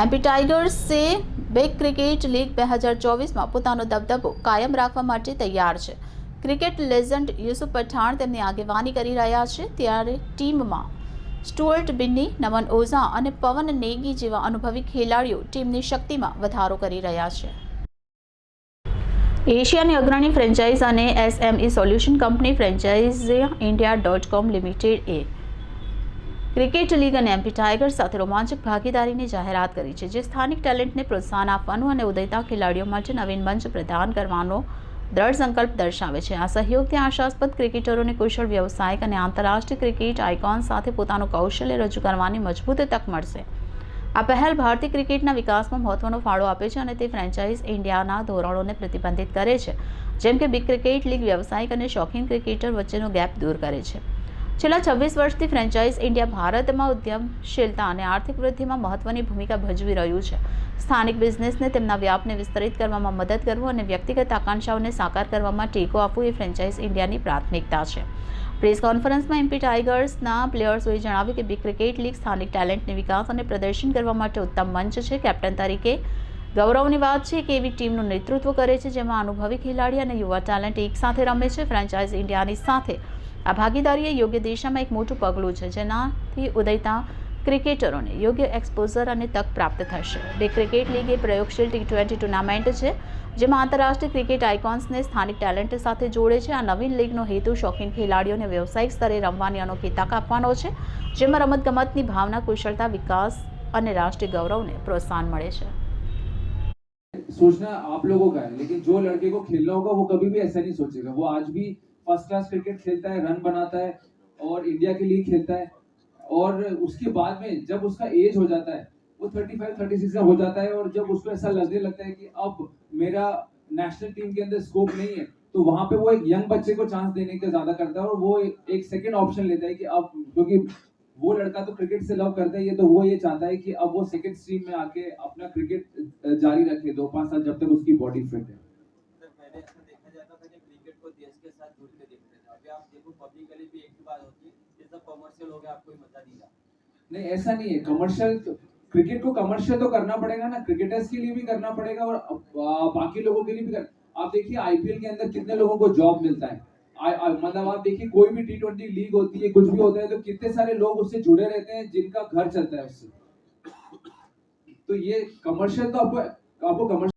MP ટાઈગર્સે બેક cricket league બે હજાર ચોવીસમાં પોતાનો દબદબો કાયમ રાખવા માટે તૈયાર છે. ક્રિકેટ લેજન્ડ યુસુફ પઠાણ તેમની આગેવાની કરી રહ્યા છે ત્યારે ટીમમાં સ્ટુઅર્ટ બિન્ની, નમન ઓઝા અને પવન નેગી જેવા અનુભવી ખેલાડીઓ ટીમની શક્તિમાં વધારો કરી રહ્યા છે. એશિયાની અગ્રણી ફ્રેન્ચાઇઝ અને SME solution company franchise India dot com limited એ ક્રિકેટ લીગ અને એમપી ટાઈગર સાથે રોમાંચક ભાગીદારીની જાહેરાત કરી છે, જે સ્થાનિક ટેલેન્ટને પ્રોત્સાહન આપવાનું અને ઉદયતા ખેલાડીઓ માટે નવીન મંચ પ્રદાન કરવાનો દ્રઢ સંકલ્પ દર્શાવે છે. આ સહયોગથી આશાસ્પદ ક્રિકેટરોને કુશળ વ્યવસાયિક અને આંતરરાષ્ટ્રીય ક્રિકેટ આઇકોન સાથે પોતાનું કૌશલ્ય રજૂ કરવાની મજબૂત તક મળશે. આ પહેલ ભારતીય ક્રિકેટના વિકાસમાં મહત્વનો ફાળો આપે છે અને તે ફ્રેન્ચાઇઝ ઇન્ડિયાના ધોરણોને પ્રતિબંધિત કરે છે, જેમ કે બિગ ક્રિકેટ લીગ વ્યવસાયિક અને શોખીન ક્રિકેટર વચ્ચેનો ગેપ દૂર કરે છે. છેલ્લા છવ્વીસ વર્ષથી ફ્રેન્ચાઇઝ ઇન્ડિયા ભારતમાં ઉદ્યમશીલતા અને આર્થિક વૃદ્ધિમાં મહત્વની ભૂમિકા ભજવી રહ્યું છે. સ્થાનિક બિઝનેસને તેમના વ્યાપને વિસ્તરિત કરવામાં મદદ કરવું અને વ્યક્તિગત આકાંક્ષાઓને સાકાર કરવામાં ટેકો આપવું એ ફ્રેન્ચાઇઝ ઇન્ડિયાની પ્રાથમિકતા છે. પ્રેસ કોન્ફરન્સમાં એમપી ટાઇગર્સના પ્લેયર્સોએ જણાવ્યું કે બિગ ક્રિકેટ લીગ સ્થાનિક ટેલેન્ટને વિકાસ અને પ્રદર્શન કરવા માટે ઉત્તમ મંચ છે. કેપ્ટન તરીકે ગૌરવની વાત છે કે એવી ટીમનું નેતૃત્વ કરે છે જેમાં અનુભવી ખેલાડી અને યુવા ટેલેન્ટ એક સાથે રમે છે. ફ્રેન્ચાઇઝ ઇન્ડિયાની સાથે આ ભાગીદારી એ યોગ્ય દિશામાં એક મોટું પગલું છે જેનાથી ઉદયતા ક્રિકેટરોને યોગ્ય એક્સપોઝર અને તક પ્રાપ્ત થશે બે ક્રિકેટ લીગ એ પ્રયોગશીલ ટી ટ્વેન્ટી ટુર્નામેન્ટ છે જેમાં આંતરરાષ્ટ્રીય ક્રિકેટ આઇકોન્સને સ્થાનિક ટેલેન્ટ સાથે જોડે છે આ નવીન લીગનો હેતુ શોખીન ખેલાડીઓને વ્યવસાયિક સ્તરે રમવાની અનોખી તક આપવાનો છે જેમાં રમતગમતની ભાવના કુશળતા વિકાસ અને રાષ્ટ્રીય ગૌરવને પ્રોત્સાહન મળે છે सोचना आप लोगों का है लेकिन जो लड़के को खेलना होगा वो कभी भी ऐसा नहीं सोचेगा वो आज भी फ़र्स्ट क्लास क्रिकेट खेलता है रन बनाता है और इंडिया के लिए खेलता है। और उसके बाद में जब उसका एज हो जाता है वो 35 36 का हो जाता है और जब उसको ऐसा लगने लगता है कि अब मेरा नेशनल टीम के अंदर स्कोप नहीं है तो वहाँ पे वो एक यंग बच्चे को चांस देने का ज़्यादा करता है और वो एक, सेकेंड ऑप्शन लेता है कि अब क्योंकि वो लड़का तो क्रिकेट से लव करता ही है तो वो ये चाहता है कि अब वो सेकंड स्ट्रीम में आके अपना क्रिकेट जारी रखे दो पाँच साल जब तक उसकी बॉडी फिट है सर पहले ऐसा देखा जाता था कि क्रिकेट को देश के साथ जुड़ के नहीं, ऐसा नहीं है कमर्शियल क्रिकेट को कमर्शियल तो करना पड़ेगा ना क्रिकेटर्स के लिए भी करना पड़ेगा और बाकी लोगों के लिए भी कर, आप देखिए आईपीएल के अंदर कितने लोगों को जॉब मिलता है। मतलब आप देखिए, कोई भी टी ट्वेंटी लीग होती है, कुछ भी होता है तो कितने सारे लोग उससे जुड़े रहते हैं, जिनका घर चलता है उससे। तो ये कमर्शियल तो आपको आपको कमर्शियल